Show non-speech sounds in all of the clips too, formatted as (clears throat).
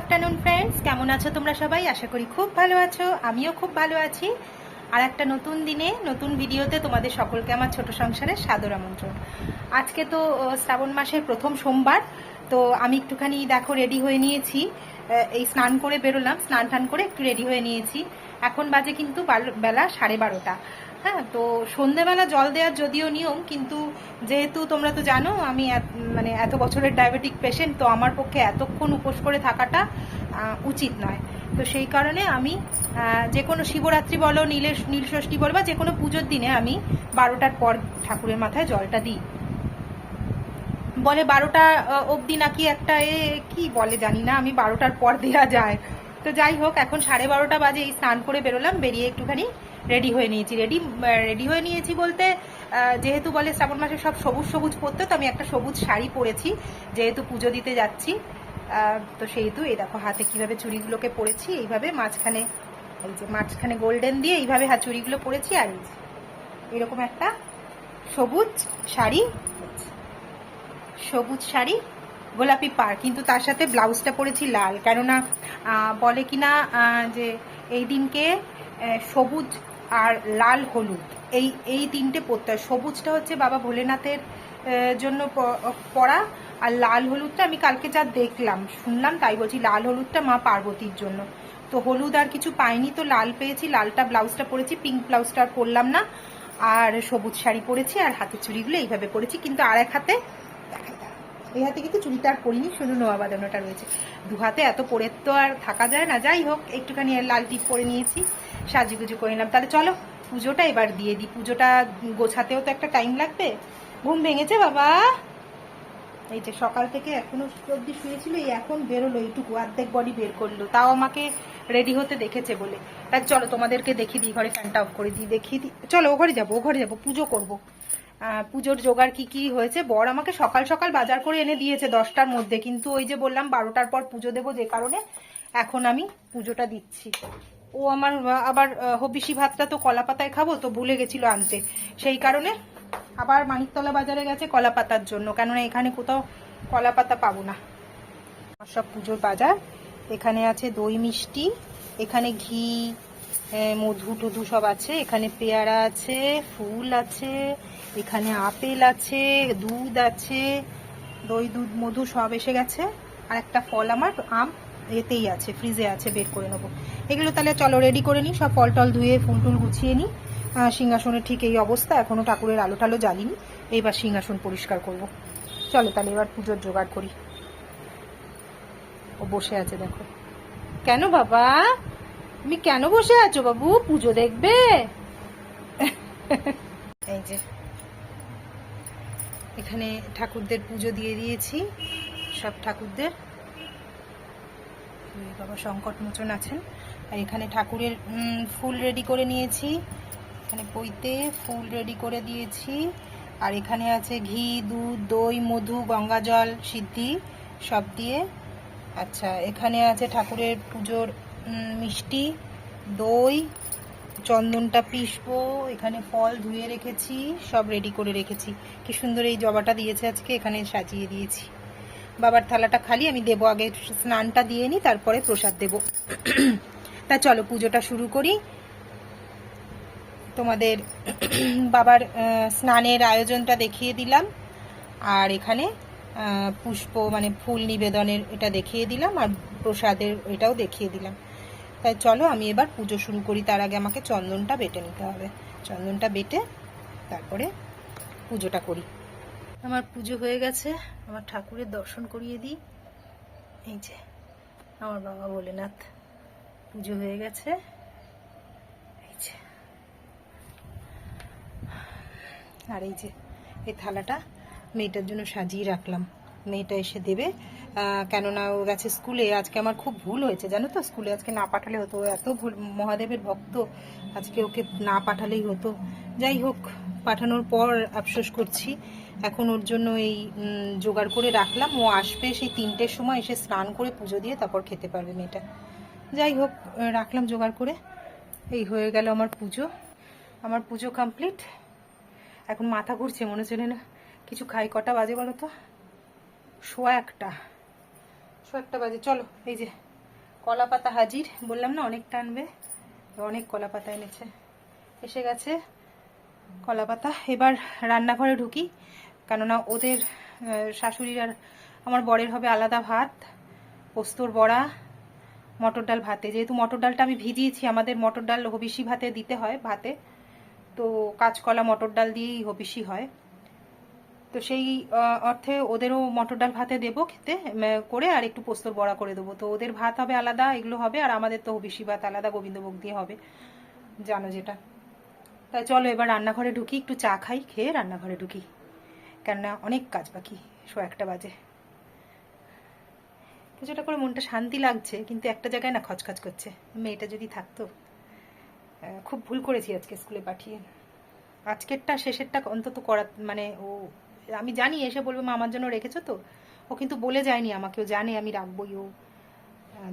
Afternoon friends কেমন আছো তোমরা সবাই? আশা করি খুব ভালো আছো। আমিও খুব ভালো আছি। আর একটা নতুন দিনে, নতুন ভিডিওতে তোমাদের সকলকে আমার ছোট সংসারের সাদর আমন্ত্রণ। আজকে তো শ্রাবণ মাসের প্রথম সোমবার, তো আমি একটুখানি দেখো রেডি হয়ে নিয়েছি। এই স্নান করে বেরোলাম, স্নান টান করে একটু রেডি হয়ে নিয়েছি। এখন বাজে কিন্তু বেলা সাড়ে বারোটা। হ্যাঁ তো সন্ধেবেলা জল দেওয়ার যদিও নিয়ম, কিন্তু যেহেতু তোমরা তো জানো, আমি মানে এত বছরের ডায়াবেটিক পেশেন্ট তো আমার পক্ষে এতক্ষণ উপোস করে থাকাটা উচিত নয়। তো সেই কারণে আমি যে কোনো শিবরাত্রি বলো নীলের নীলষষ্ঠী বলো, বা যে কোনো পুজোর দিনে আমি বারোটার পর ঠাকুরের মাথায় জলটা দিই। বলে বারোটা অবধি নাকি একটা এ, কি বলে জানি না, আমি বারোটার পর দেওয়া যায়। তো যাই হোক, এখন সাড়ে বারোটা বাজে, এই স্নান করে বেরোলাম, বেরিয়ে একটুখানি রেডি হয়ে নিয়েছি। রেডি রেডি হয়ে নিয়েছি বলতে যেহেতু বলে শ্রাবণ মাসে সব সবুজ সবুজ পরতে তো আমি একটা সবুজ শাড়ি পরেছি, যেহেতু পুজো দিতে যাচ্ছি। তো সেহেতু এই দেখো হাতে কীভাবে চুড়িগুলোকে পরেছি, এইভাবে মাঝখানে, এই যে মাঝখানে গোল্ডেন দিয়ে এইভাবে হাত চুড়িগুলো পরেছি, আর এই এরকম একটা সবুজ শাড়ি সবুজ শাড়ি, গোলাপি পার, কিন্তু তার সাথে ব্লাউজটা পরেছি লাল। কেননা বলে কিনা যে এই দিনকে সবুজ আর লাল হলুদ। এই এই তিনটে পরতে হয় সবুজটা হচ্ছে বাবা ভোলেনাথের জন্য পরা আর লাল হলুদটা আমি কালকে যা দেখলাম, শুনলাম তাই বলছি লাল হলুদটা মা পার্বতীর জন্য। তো হলুদ আর কিছু পাইনি, তো লাল পেয়েছি, লালটা ব্লাউজটা পরেছি, পিঙ্ক ব্লাউজটা আর পরলাম না। আর সবুজ শাড়ি পরেছি, আর হাতের চুড়িগুলো এইভাবে পরেছি, কিন্তু আর এক হাতে এই হাতে কিন্তু চুড়িটা আর পরিনি, শুধু নোয়া বাঁধানোটা রয়েছে। দু হাতে এত পরে তো আর থাকা যায় না, যাই হোক, একটুখানি লাল টিপ পরে নিয়েছি। সাজুগুজু করে নিলাম। তাহলে চলো, পুজোটা এবার দিয়ে দিই। পুজোটা গোছাতেও তো একটা টাইম লাগবে। ঘুম ভেঙেছে বাবা। এই যে সকাল থেকে এখনও অব্দি শুয়েছিল, এই এখন বেরোলো এইটুকু, অর্ধেক বডি বের করল। তাও আমাকে রেডি হতে দেখেছে বলে। তাই চলো, তোমাদেরকে দেখিয়ে দিই, ঘরে ফ্যানটা অফ করে দিই, দেখিয়ে দিই। চলো, ও ঘরে যাব, ও ঘরে যাব, পুজো করব। পুজোর জোগাড় কি কি হয়েছে? বর আমাকে সকাল সকাল বাজার করে এনে দিয়েছে দশটার মধ্যে। কিন্তু ওই যে বললাম, বারোটার পর পুজো দেবো যে কারণে, এখন আমি পুজোটা দিচ্ছি। ও আমার, আবার হবিষি ভাতটা তো কলা পাতায় খাব, তো ভুলে গেছিল আনতে। সেই কারণে আবার মানিকতলা বাজারে গেছে কলা পাতার জন্য, কেননা এখানে কোথাও কলা পাতা পাবো না। সব পুজোর বাজার, এখানে আছে দই মিষ্টি, এখানে ঘি মধু টধু সব আছে, এখানে পেয়ারা আছে, ফুল আছে, এখানে আপেল আছে, দুধ আছে, দই, দুধ, মধু সব এসে গেছে। আর একটা ফল আমার, আম। এতেই আছে ফ্রিজে আছে, বের করে নেব। এগুলো তাহলে চলো রেডি করে নিই, সব ফল টল ধুয়ে, ফুল টুল গুছিয়ে নিই। সিংহাসনের ঠিক এই অবস্থা এখনও ঠাকুরের আলো টালো জ্বালিনি। এইবার সিংহাসন পরিষ্কার করব। চলো তাহলে এবার পুজোর জোগাড় করি। ও বসে আছে, দেখো। কেন বাবা? তুমি কেন বসে আছো বাবু? পুজো দেখবে? এই যে, এখানে ঠাকুরদের পুজো দিয়ে দিয়েছি, সব ঠাকুরদের। বাবা সংকট মোচন আছেন। আর এখানে ঠাকুরের ফুল রেডি করে নিয়েছি। এখানে পইতে ফুল রেডি করে দিয়েছি। আর এখানে আছে ঘি, দুধ, দই, মধু, গঙ্গা জল, সিদ্ধি সব দিয়ে। আচ্ছা এখানে আছে ঠাকুরের পুজোর মিষ্টি, দই, চন্দনটা পিসবো এখানে ফল ধুয়ে রেখেছি, সব রেডি করে রেখেছি। কি সুন্দর এই জবাটা দিয়েছে আজকে, এখানে সাজিয়ে দিয়েছি। বাবার থালাটা খালি, আমি দেবো আগে স্নানটা দিয়ে নিই তারপরে প্রসাদ দেব। তা চলো, পুজোটা শুরু করি। তোমাদের বাবার স্নানের আয়োজনটা দেখিয়ে দিলাম। আর এখানে পুষ্প মানে ফুল নিবেদনের এটা দেখিয়ে দিলাম, আর প্রসাদের এটাও দেখিয়ে দিলাম। তাই চলো, আমি এবার পুজো শুরু করি। তার আগে আমাকে চন্দনটা বেটে নিতে হবে। চন্দনটা বেটে, তারপরে পুজোটা করি। আমার পুজো হয়ে গেছে, আমার ঠাকুরের দর্শন করিয়ে দিই। এই যে, আমার বাবা ভোলেনাথ, পুজো হয়ে গেছে। এই যে। আর এই যে, এই থালাটা মেয়েটার জন্য সাজিয়ে রাখলাম। মেয়েটা এসে দেবে। কেননা ও গেছে স্কুলে। আজকে আমার খুব ভুল হয়েছে, জানো তো? স্কুলে আজকে না পাঠালে হতো। এত ভুল, মহাদেবের ভক্ত। আজকে ওকে না পাঠালেই হতো। যাই হোক পাঠানোর পর আফসোস করছি। এখন ওর জন্য এই জোগাড় করে রাখলাম। ও আসবে সেই তিনটের সময়, এসে স্নান করে পুজো দিয়ে তারপর খেতে পারবে মেয়েটা যাই হোক রাখলাম জোগাড় করে। এই হয়ে গেল আমার পুজো। আমার পুজো কমপ্লিট এখন মাথা ঘুরছে, মনে হচ্ছে না কিছু খাই। কটা বাজে বলো তো? সোয়া একটা। একটা বাজে। চলো, এই যে কলা পাতা হাজির। বললাম না, অনেক টানবে। অনেক কলা পাতা এনেছে। এসে গেছে। কলা পাতা এবার রান্নাঘরে ঢুকি, কেননা ওদের শাশুড়ির আর আমার বরের হবে আলাদা ভাত, পোস্তর বড়া, মটর ডাল ভাতে। যেহেতু মটর ডালটা আমি ভিজিয়েছি, আমাদের মটর ডাল হবিষি ভাতে দিতে হয় ভাতে। তো কাঁচকলা, মটর ডাল দিয়েই হবিষি হয়। তো সেই অর্থে ওদেরও মটর ডাল ভাতে দেবো খেতে করে আর একটু পোস্তর বড়া করে দেবো। তো ওদের ভাত হবে আলাদা, এগুলো হবে, আর আমাদের তো হবিষি ভাত আলাদা, গোবিন্দভোগ দিয়ে হবে। জানো যেটা। তাই চলো এবার রান্নাঘরে ঢুকি, একটু চা খাই, খেয়ে রান্নাঘরে ঢুকি। কেননা অনেক কাজ বাকি, শো একটা বাজে। কিছুটা করে মনটা শান্তি লাগছে, কিন্তু একটা জায়গায় না খচখচ করছে। মেয়েটা যদি থাকতো খুব ভুল করেছি আজকে স্কুলে পাঠিয়ে। আজকেরটা, শেষেরটা অন্তত করা মানে ও, আমি জানি, এসে বলবে, মা, আমার জন্য রেখেছো তো? ও কিন্তু বলে যায়নি আমাকে, ও জানে আমি রাখবোই, ও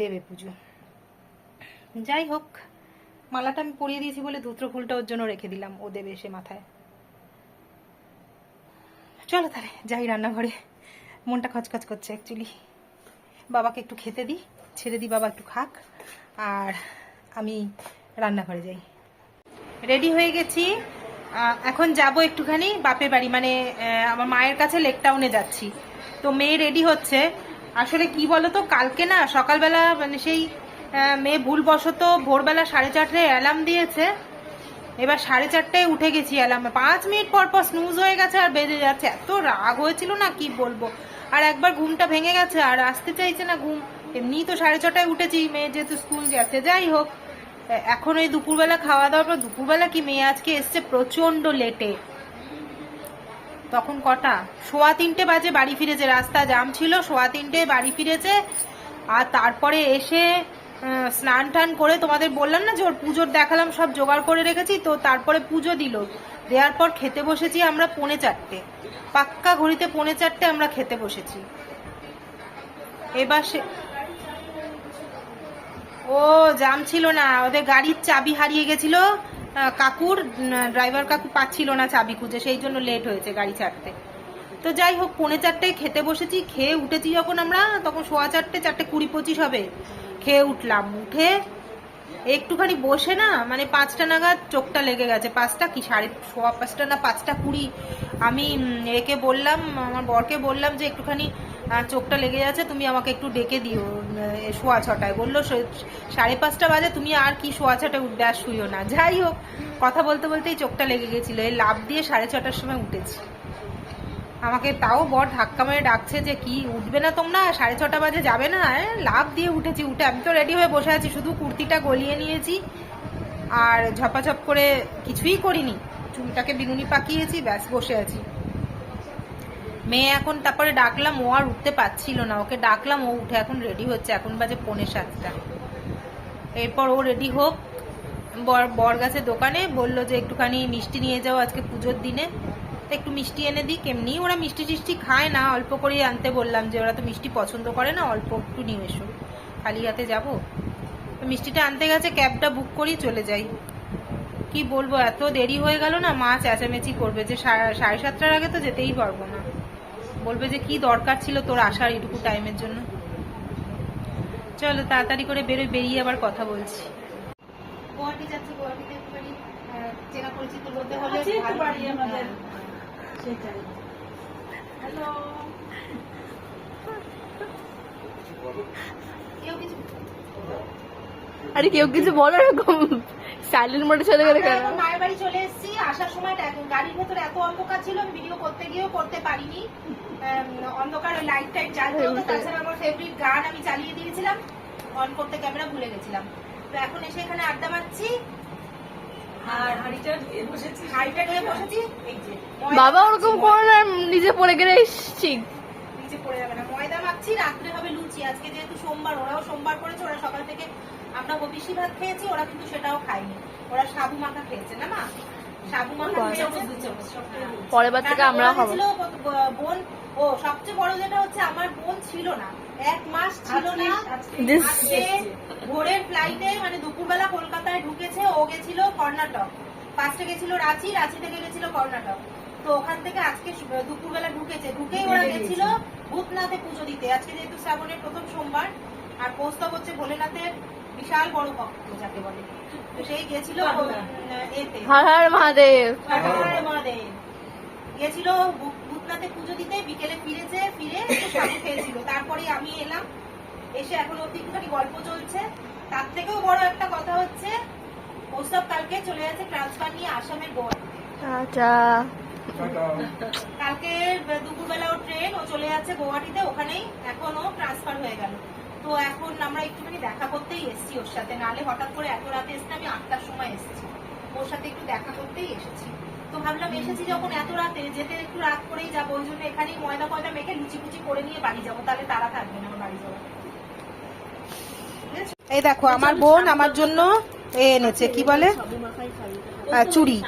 দেবে পুজো। যাই হোক মালাটা আমি পরিয়ে দিয়েছি বলে ধুত্র ফুলটা ওর জন্য রেখে দিলাম। ও দেবে এসে মাথায়। চলো তাহলে, যাই রান্নাঘরে। মনটা খচখচ করছে অ্যাকচুয়ালি বাবাকে একটু খেতে দিই ছেড়ে দিই বাবা একটু খাক, আর আমি রান্নাঘরে যাই। রেডি হয়ে গেছি। এখন যাব একটুখানি বাপের বাড়ি মানে আমার মায়ের কাছে লেক টাউনে যাচ্ছি। তো মেয়ে রেডি হচ্ছে। আসলে কি বলতো, কালকে না সকালবেলা মানে সেই মেয়ে ভুলবশত ভোরবেলা সাড়ে চারটায় অ্যালার্ম দিয়েছে। এবার সাড়ে চারটায় উঠে গেছি অ্যালার্মে পাঁচ মিনিট পর পর স্নুজ হয়ে গেছে আর বেজে যাচ্ছে। এত রাগ হয়েছিল না, কি বলব? আর একবার ঘুমটা ভেঙে গেছে আর আসতে চাইছে না ঘুম। এমনি তো সাড়ে ছটায় উঠেছি, মেয়ে যেহেতু স্কুল গেছে, যাই হোক। এখন ওই দুপুরবেলা খাওয়া দাওয়ার পর দুপুরবেলা কি মেয়ে আজকে এসছে প্রচণ্ড লেটে তখন কটা? সোয়া তিনটে বাজে, বাড়ি ফিরেছে, রাস্তা জাম ছিল, সোয়া তিনটে বাড়ি ফিরেছে। আর তারপরে এসে স্নান টান করে তোমাদের বললাম না যে ওর পুজোর দেখালাম, সব জোগাড় করে রেখেছি, তো তারপরে পুজো দিল। দেওয়ার পর খেতে বসেছি আমরা পৌনে চারটে। পাক্কা ঘড়িতে পৌনে চারটে আমরা খেতে বসেছি। এবার সে ও, জাম ছিল না। ওদের গাড়ির চাবি হারিয়ে গেছিল। কাকুর ড্রাইভার কাকু পাচ্ছিল না চাবি খুঁজে, সেই জন্য লেট হয়েছে গাড়ি ছাড়তে। তো যাই হোক, পৌনে চারটায় খেতে বসেছি, খেয়ে উঠেছি যখন আমরা, তখন সোয়া চারটে চারটে কুড়ি পঁচিশ হবে। খেয়ে উঠলাম, উঠে একটুখানি বসে না মানে পাঁচটা নাগাদ চোখটা লেগে গেছে। পাঁচটা কি, সাড়ে সোয়া পাঁচটা না পাঁচটা কুড়ি? আমি একে বললাম, আমার বরকে বললাম যে একটুখানি চোখটা লেগে যাচ্ছে, তুমি আমাকে একটু ডেকে দিও। সোয়া ছটায়। বলল সাড়ে পাঁচটা বাজে, তুমি আর কি সোয়া ছটায় উঠবে আর শুইও না। যাই হোক, কথা বলতে বলতেই চোখটা লেগে গেছিল। এই লাভ দিয়ে সাড়ে ছটার সময় উঠেছি। আমাকে তাও বর ধাক্কা মেরে ডাকছে যে, কি, উঠবে না তোমরা? সাড়ে ছটা বাজে যাবে না? লাভ দিয়ে উঠেছি, উঠে আমি তো রেডি হয়ে বসে আছি, শুধু কুর্তিটা গলিয়ে নিয়েছি আর ঝপাঝপ করে কিছুই করিনি। চুলটাকে বিনুনি পাকিয়েছি, ব্যাস, বসে আছি। মেয়ে এখন তারপরে ডাকলাম, ও আর উঠতে পারছিল না। ওকে ডাকলাম, ও উঠে এখন রেডি হচ্ছে, এখন বাজে পৌনে সাতটা। এরপর ও রেডি হোক, বর বর গাছে দোকানে বলল যে, একটুখানি মিষ্টি নিয়ে যাও আজকে পুজোর দিনে। তো একটু মিষ্টি এনে দিই কেমনি ওরা মিষ্টি টিষ্টি খায় না অল্প করেই আনতে বললাম যে ওরা তো মিষ্টি পছন্দ করে না অল্প একটু নিয়ে এসো। খালি হাতে যাব? তো মিষ্টিটা আনতে গেছে ক্যাবটা বুক করি চলে যাই। কি বলব এত দেরি হয়ে গেল না মা চেঁচামেচি করবে যে সাড়ে সাতটার আগে তো যেতেই পারব না। বলবে যে কি দরকার ছিল তোর আসার এটুকু টাইমের জন্য। চলো তাড়াতাড়ি করে বেরোই বেরিয়ে আবার কথা বলছি। গুয়াহাটি যাচ্ছি গুয়াহাটিতে চেনা পরিচিত হতে হলে বাড়ি আমাদের। সেটাই। হ্যালো আরে কেউ কিছু বলো এরকম সাইলেন্ট মোডে চলে গেলে কেন? মায়ের বাড়ি চলে এসেছি আসার সময় গাড়ির ভেতরে এত অন্ধকার ছিল আমি ভিডিও করতে গিয়েও করতে পারিনি। অন্ধকার লাইট টাইট জ্বালতে হতো তাছাড়া আমার ফেভারিট গান আমি চালিয়ে দিয়েছিলাম অন করতে ক্যামেরা ভুলে গেছিলাম। তো এখন এসে এখানে আড্ডা মারছি বাবা ওরকম করো না নিজে পড়ে গেলে ঠিক নিচে পড়ে যাবে না। ময়দা মাখছি রাত্রে হবে লুচি। আজকে যেহেতু সোমবার ওরাও সোমবার করেছে ওরা সকাল থেকে আমরা হবিষি ভাত খেয়েছি ওরা কিন্তু সেটাও খায়নি। ওরা সাবু মাখা খেয়েছে না মা? সাবু মাখা বাহ। খেয়েছে পরের বার থেকে খাব। বোন ও সবচেয়ে বড় যেটা হচ্ছে আমার বোন ছিল না। এক মাস ছিল না। আজকে ভোরের ফ্লাইটে মানে দুপুরবেলা কলকাতায় ঢুকেছে ও গেছিল কর্ণাটক। ফার্স্টে গেছিল রাঁচি রাঁচি থেকে গেছিল কর্ণাটক। তো ওখান থেকে আজকে দুপুরবেলা ঢুকেছে। ঢুকেই ওরা গেছিল ভূতনাথে পুজো দিতে। আজকে যেহেতু শ্রাবণের প্রথম সোমবার আর কৌস্তব হচ্ছে ভোলেনাথের বিশাল বড় ভক্ত যাকে বলে। তো সেই গেছিল এতে। হর হর মহাদেব। হর হর মহাদেব। গেছিল ভূতনাথে পুজো দিতে বিকেলে ফিরেছে ফিরে সাবু খেয়েছিল। তারপরে আমি এলাম এসে এখন অব্দি একটুখানি গল্প চলছে। তার থেকেও বড় একটা কথা হচ্ছে ওসব কালকে চলে যাচ্ছে ট্রান্সফার নিয়ে আসামের গোয়া টাটা কালকে দুপুরবেলা ও ট্রেন ও চলে যাচ্ছে গুয়াহাটিতে ওখানেই এখন ও ট্রান্সফার হয়ে গেল। তো এখন আমরা একটুখানি দেখা করতেই এসেছি ওর সাথে। নালে হঠাৎ করে এত রাতে এসেছি আমি আটটার সময় এসেছি। ওর সাথে একটু দেখা করতেই এসেছি। তো ভাবলাম এসেছি যখন এত রাতে যেতে একটু রাত করেই যাব ওই জন্য এখানেই ময়দা ফয়দা মেখে লুচি কুচি করে নিয়ে বাড়ি যাব তাহলে তারা থাকবে না আমার বাড়ি যাব এই দেখো আমার বোন আমার জন্য এ এনেছে কি বলে? চুড়ি।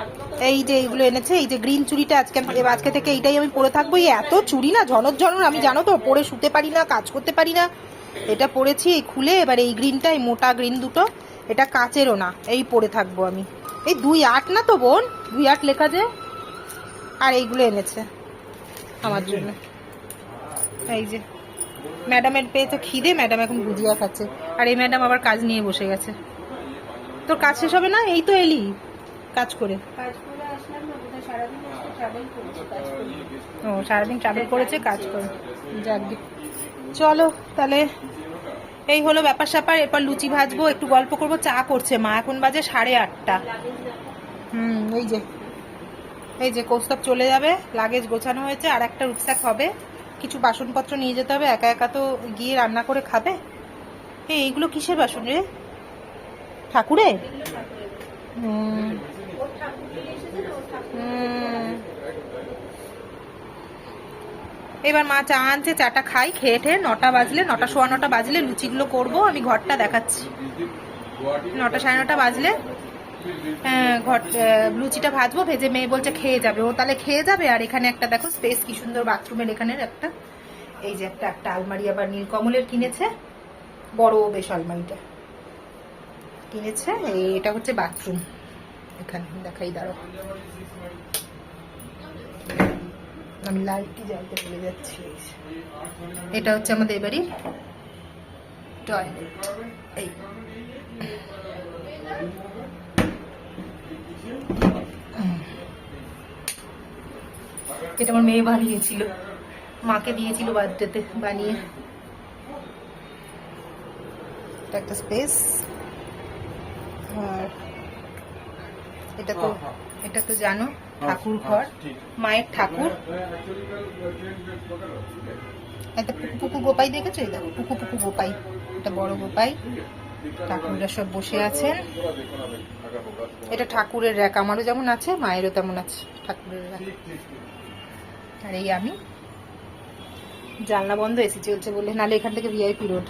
এই যে এইগুলো এনেছে এই যে গ্রিন চুড়িটা আজকে আজকে থেকে এইটাই আমি পরে থাকব। এই এত চুড়ি না ঝনর ঝনর আমি জানো তো পরে শুতে পারি না কাজ করতে পারি না। এটা পরেছি এই খুলে এবার এই গ্রিনটা এই মোটা গ্রিন দুটো এটা কাচেরও না এই পরে থাকব আমি। এই দুই আট না তো বোন? দুই আট লেখা যে? আর এইগুলো এনেছে। আমার জন্য। এই যে, ম্যাডামের পেয়েছে খিদে, ম্যাডাম এখন গুজিয়া খাচ্ছে। আর এই ম্যাডাম আবার কাজ নিয়ে বসে গেছে। তোর কাজ শেষ হবে না? এই তো এলি, কাজ করে। ও, সারাদিন ট্রাভেল করেছে, কাজ করে। যাক চলো, তাহলে এই হলো ব্যাপার স্যাপার, এরপর লুচি ভাজবো, একটু গল্প করব, চা করছে মা। এখন বাজে সাড়ে আটটা। হুম, এই যে এই যে কৌস্তব চলে যাবে, লাগেজ গোছানো হয়েছে, আর একটা রুকস্যাক হবে। কিছু বাসনপত্র নিয়ে যেতে হবে, একা একা তো গিয়ে রান্না করে খাবে। এই, এইগুলো কিসের বাসন রে? ঠাকুরে হুম হুম। এবার মা চা আনছে চাটা খাই খেয়ে ঠেয়ে নটা বাজলে নটা সোয়া নটা বাজলে লুচিগুলো করব আমি ঘরটা দেখাচ্ছি। নটা সাড়ে নটা বাজলে হ্যাঁ, ঘর লুচিটা ভাজবো ভেজে মেয়ে বলছে খেয়ে যাবে। ও তাহলে খেয়ে যাবে আর এখানে একটা দেখো স্পেস কি সুন্দর বাথরুমের এখানের একটা। এই যে একটা একটা আলমারি আবার নীলকমলের কিনেছে। বড় বেশ আলমারিটা। কিনেছে এটা হচ্ছে বাথরুম। এখানে দেখাই দাঁড়ো আমি লাইটটি জ্বালতে ভুলে যাচ্ছি। এটা হচ্ছে আমাদের এবারই টয়লেট এই। এটা আমার মেয়ে বানিয়েছিল। মাকে দিয়েছিল বার্থডেতে বানিয়ে। একটা স্পেস আর এটা তো এটা তো জানো ঠাকুর ঘর মায়ের ঠাকুর। একটা পুকু পুকু গোপাই দেখেছ? এই দেখো পুকু পুকু গোপাই এটা বড় গোপাই। ঠাকুররা সব বসে আছেন। এটা ঠাকুরের র্যাক আমারও যেমন আছে মায়েরও তেমন আছে ঠাকুরের র্যাক। আর এই আমি। জানলা বন্ধ এসি চলছে বলে নালে এখান থেকে ভিআইপি রোড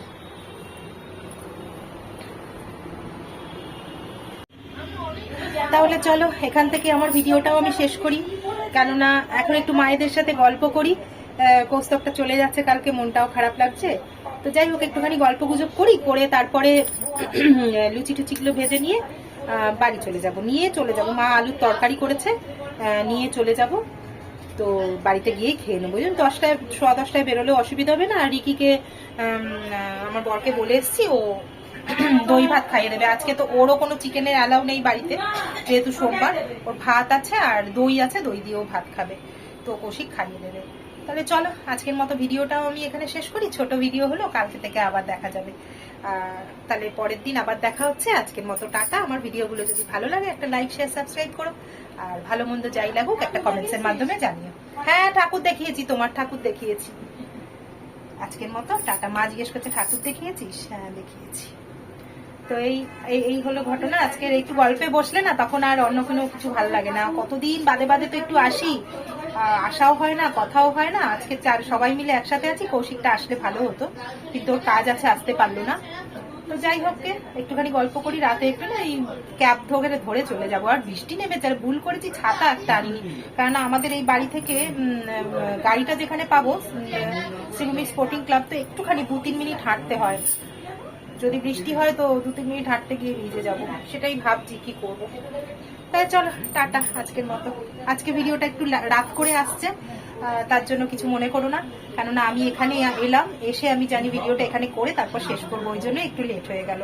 তাহলে চলো, এখান থেকে আমার ভিডিওটাও আমি শেষ করি। কেননা এখন একটু মায়েদের সাথে গল্প করি। কৌস্তবটা চলে যাচ্ছে কালকে, মনটাও খারাপ লাগছে। তো যাই হোক, একটুখানি গল্প গুজব করি, করে তারপরে (clears throat) লুচি টুচিগুলো ভেজে নিয়ে বাড়ি চলে যাব। নিয়ে চলে যাব। মা আলুর তরকারি করেছে নিয়ে চলে যাব। তো বাড়িতে গিয়ে খেয়ে নেব। বুঝলেন দশটায়, সোয়া দশটায় বেরোলেও অসুবিধা হবে না। আর রিকিকে আমার বরকে বলে এসছি, ও দই ভাত খাইয়ে দেবে। আজকে তো ওরও কোনো চিকেনের অ্যালাউ নেই বাড়িতে, যেহেতু সোমবার। ওর ভাত আছে আর দই আছে, দই দিয়েও ভাত খাবে। তো কৌশিক খাইয়ে দেবে। তাহলে চলো, আজকের মতো ভিডিওটাও আমি এখানে শেষ করি। ছোট ভিডিও হলো, কালকে থেকে আবার দেখা যাবে। তাহলে পরের দিন আবার দেখা হচ্ছে। আজকের মতো টাটা। আমার ভিডিওগুলো যদি ভালো লাগে, একটা লাইক শেয়ার সাবস্ক্রাইব করো। আর ভালো মন্দ যাই লাগুক, একটা কমেন্টসের মাধ্যমে জানিও। হ্যাঁ ঠাকুর দেখিয়েছি, তোমার ঠাকুর দেখিয়েছি। আজকের মতো, টাটা। মা জিজ্ঞেস করছে, ঠাকুর দেখিয়েছিস? হ্যাঁ দেখিয়েছি। তো এই এই- হলো ঘটনা। আজকের একটু গল্পে বসলে না তখন আর অন্য কোনো কিছু ভালো লাগে না। কতদিন বাদে বাদে তো একটু আসি। আসাও হয় না কথাও হয় না। আজকে চার সবাই মিলে একসাথে আছি কৌশিকটা আসলে ভালো হতো। কিন্তু ওর কাজ আছে আসতে পারল না। তো যাই হোক গে, একটুখানি গল্প করি। রাতে একটু না এই ক্যাব ধরে ধরে চলে যাব। আর বৃষ্টি নেমেছে আর ভুল করেছি ছাতা একটা আনিনি। কারণ আমাদের এই বাড়ি থেকে গাড়িটা যেখানে পাবো শ্রীভূমি স্পোর্টিং ক্লাব তো একটুখানি দু তিন মিনিট হাঁটতে হয়। যদি বৃষ্টি হয় তো দু তিন মিনিট হাঁটতে গিয়ে ভিজে যাব। সেটাই ভাবছি কি করব। তাই চলো, টাটা আজকের মতো। আজকে ভিডিওটা একটু রাত করে আসছে তার জন্য কিছু মনে করো না। কেননা আমি এখানে এলাম, এসে আমি জানি ভিডিওটা এখানে করে তারপর শেষ করব, ওই জন্য একটু লেট হয়ে গেল।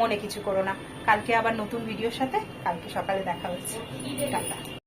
মনে কিছু করো না। কালকে আবার নতুন ভিডিওর সাথে, কালকে সকালে দেখা হচ্ছে। টাটা।